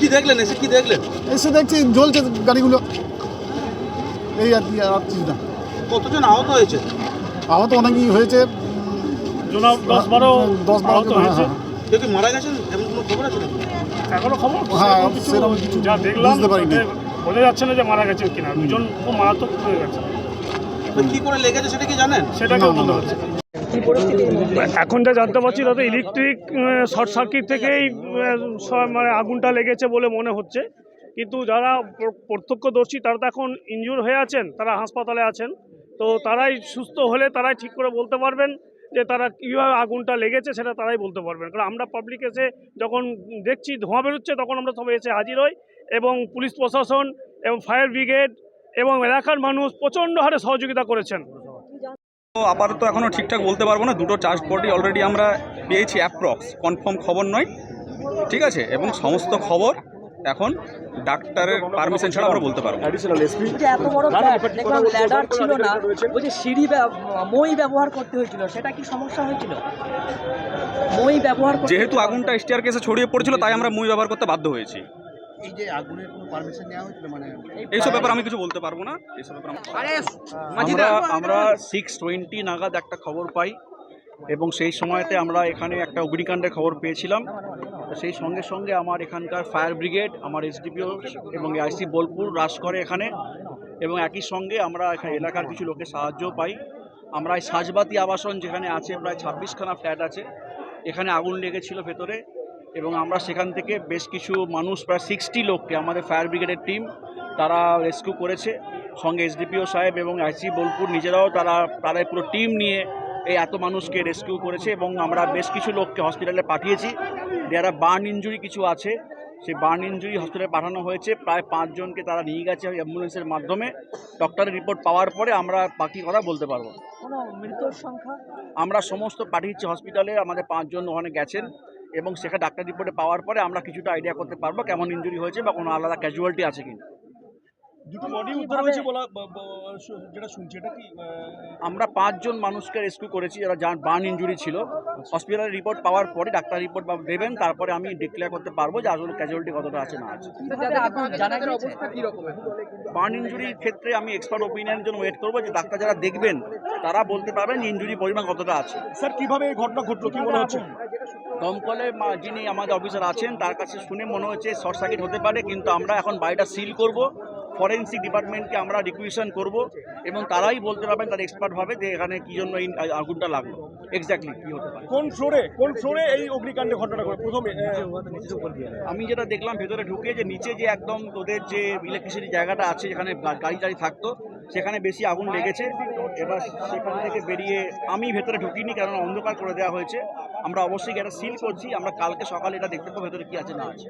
কি দেখলেন? এসে কি দেখলেন? এসে দেখছি জ্বলছে গাড়িগুলো। এই আর কি আর কিছু না। কতজন আহত হয়েছে? আহত অনেকই হয়েছে। জোনা দশ বারো দশ বারো আহত জন, হ্যাঁ, হয়েছে। হ্যাঁ, কেউ কি মারা গেছেন? এমন কোনো খবর আছে নাকি? এখনও খবর? হ্যাঁ, সেরকম কিছু সেরকম কিছু যা দেখলাম বুঝতে পারিনি। তাতে বোঝা যাচ্ছে না যে মারা গেছে কিনা। দুজন খুব মারাত্মক হয়ে গেছে। তো কি করে লেগেছে সেটা কি জানেন? সেটাকেও না, বলতে না, পারছি না। এখন যা জানতে পারছি তাতে ইলেকট্রিক শর্ট সার্কিট থেকেই মানে আগুনটা লেগেছে বলে মনে হচ্ছে। কিন্তু যারা প্রত্যক্ষদর্শী তারা তো এখন ইনজুর হয়ে আছেন, তারা হাসপাতালে আছেন। তো তারাই সুস্থ হলে তারাই ঠিক করে বলতে পারবেন যে তারা কীভাবে আগুনটা লেগেছে সেটা তারাই বলতে পারবেন। কারণ আমরা পাবলিক এসে যখন দেখছি ধোঁয়া বেরোচ্ছে তখন আমরা সবাই এসে হাজির হই এবং পুলিশ প্রশাসন এবং ফায়ার ব্রিগেড এবং এলাকার মানুষ প্রচণ্ড হারে সহযোগিতা করেছেন। তো আপাতত এখনও ঠিকঠাক বলতে পারব না। দুটো চার্জ বডি অলরেডি আমরা পেয়েছি অ্যাপ্রক্স কনফার্ম খবর নয়। ঠিক আছে? এবং সমস্ত খবর এখন ডাক্তারের পারমিশন ছাড়া আমরা বলতে পারব। এত বড় ল্যাডার ছিল না। সিঁড়ি মই ব্যবহার করতে হয়েছিল সেটা কি সমস্যা হয়েছিল? মই ব্যবহার যেহেতু আগুনটা স্টিয়ার কেসে ছড়িয়ে পড়েছিল তাই আমরা মুই ব্যবহার করতে বাধ্য হয়েছি। এই যে আগুনের কোনো পারমিশন নেওয়া হয়েছিল? মানে এইসব ব্যাপার আমি কিছু বলতে পারব না। এইসব ব্যাপার আমরা আমরা সিক্স টোয়েন্টি নাগাদ একটা খবর পাই এবং সেই সময়তে আমরা এখানে একটা অগ্নিকাণ্ডের খবর পেয়েছিলাম। সেই সঙ্গে সঙ্গে আমার এখানকার ফায়ার ব্রিগেড আমার এসডিপিও এবং আইসি বোলপুর রাশ করে এখানে এবং একই সঙ্গে আমরা এখানে এলাকার কিছু লোকের সাহায্য পাই। আমরা এই সাজবাতি আবাসন যেখানে আছে প্রায় ছাব্বিশখানা ফ্ল্যাট আছে। এখানে আগুন লেগেছিল ভেতরে। এবং আমরা সেখান থেকে বেশ কিছু মানুষ প্রায় সিক্সটি লোককে আমাদের ফায়ার ব্রিগেডের টিম তারা রেস্কিউ করেছে। সঙ্গে এসডিপিও সাহেব এবং আইসি বোলপুর নিজেরাও তারা তারা পুরো টিম নিয়ে এই এত মানুষকে রেস্কিউ করেছে এবং আমরা বেশ কিছু লোককে হসপিটালে পাঠিয়েছি। যারা বার্ন ইঞ্জুরি কিছু আছে। সেই বার্ন ইঞ্জুরি হসপিটালে পাঠানো হয়েছে। প্রায় পাঁচজনকে তারা নিয়ে গেছে অ্যাম্বুলেন্সের মাধ্যমে। ডক্টরের রিপোর্ট পাওয়ার পরে আমরা বাকি কথা বলতে পারব। সংখ্যা? আমরা সমস্ত পাঠিয়েছি হসপিটালে আমাদের পাঁচজন ওখানে গেছেন। এবং সেখানে ডাক্তার রিপোর্টে পাওয়ার পরে আমরা কিছুটা আইডিয়া করতে পারব কেমন ইঞ্জুরি হয়েছে বা কোনো আলাদা ক্যাজুয়ালিটি আছে কিনা। দুটো বডি উদ্ধার হয়েছে বলা যেটা শুনছি এটা কি আমরা পাঁচজন মানুষকে রেস্কিউ করেছি যারা যার বার্ন ইঞ্জুরি ছিল। হসপিটালের রিপোর্ট পাওয়ার পরে ডাক্তার রিপোর্ট দেবেন তারপরে আমি ডিক্লেয়ার করতে পারব যে আসলে ক্যাজুয়ালিটি কতটা আছে না আছে। বার্ন ইঞ্জুরির ক্ষেত্রে আমি এক্সপার্ট ওপিনিয়নের জন্য ওয়েট করব যে ডাক্তার যারা দেখবেন তারা বলতে পারবেন ইঞ্জুরি পরিমাণ কতটা আছে। স্যার কীভাবে এই ঘটনা ঘটলো কি মনে হচ্ছে? দমকলে যিনি আমাদের অফিসার আছেন তার কাছে শুনে মনে হচ্ছে শর্ট সার্কিট হতে পারে কিন্তু আমরা এখন বাড়িটা সিল করব। ফরেন্সিক ডিপার্টমেন্টকে আমরা রিকুয়েশন করব এবং তারাই বলতে পারবেন তার এক্সপার্ট হবে যে এখানে কি জন্য এই আগুনটা লাগল। এক্স্যাক্টলি কি হতে পারে। কোন ফ্লোরে কোন ফ্লোরে এই অগ্নিকাণ্ডের ঘটনা ঘটে? প্রথমে আমি যেটা দেখলাম ভেতরে ঢুকে যে নিচে যে একদম তোদের যে ইলেকট্রিসিটি জায়গাটা আছে যেখানে গাড়ি টাড়ি থাকতো সেখানে বেশি আগুন লেগেছে। এবার সেখান থেকে বেরিয়ে আমি ভেতরে ঢুকিনি, কারণ অন্ধকার করে দেওয়া হয়েছে। আমরা অবশ্যই এটা সিল করছি। আমরা কালকে সকালে এটা দেখতে পাবো ভেতরে কি আছে না আছে।